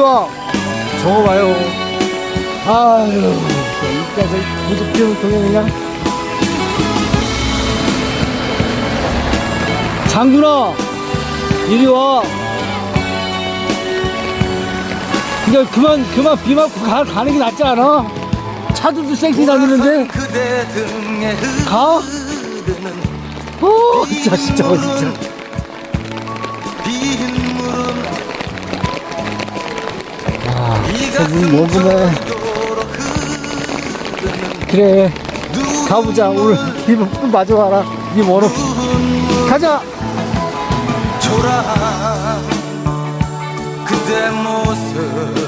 와. 저거 봐요. 아유, 여기까지 고속비용 통해 그냥. 장군아, 이리 와. 이제 그만, 그만 비 맞고 가, 가는 게 낫지 않아? 차들도 쌩쌩 다니는데. 가? 어, 진짜, 진짜, 진짜. 아, 이 뭐구나. 가슴도록 흐르는 그래. 눈 가보자. 오늘 비 맞아와라. 니 멀어. 가자. 그대 모습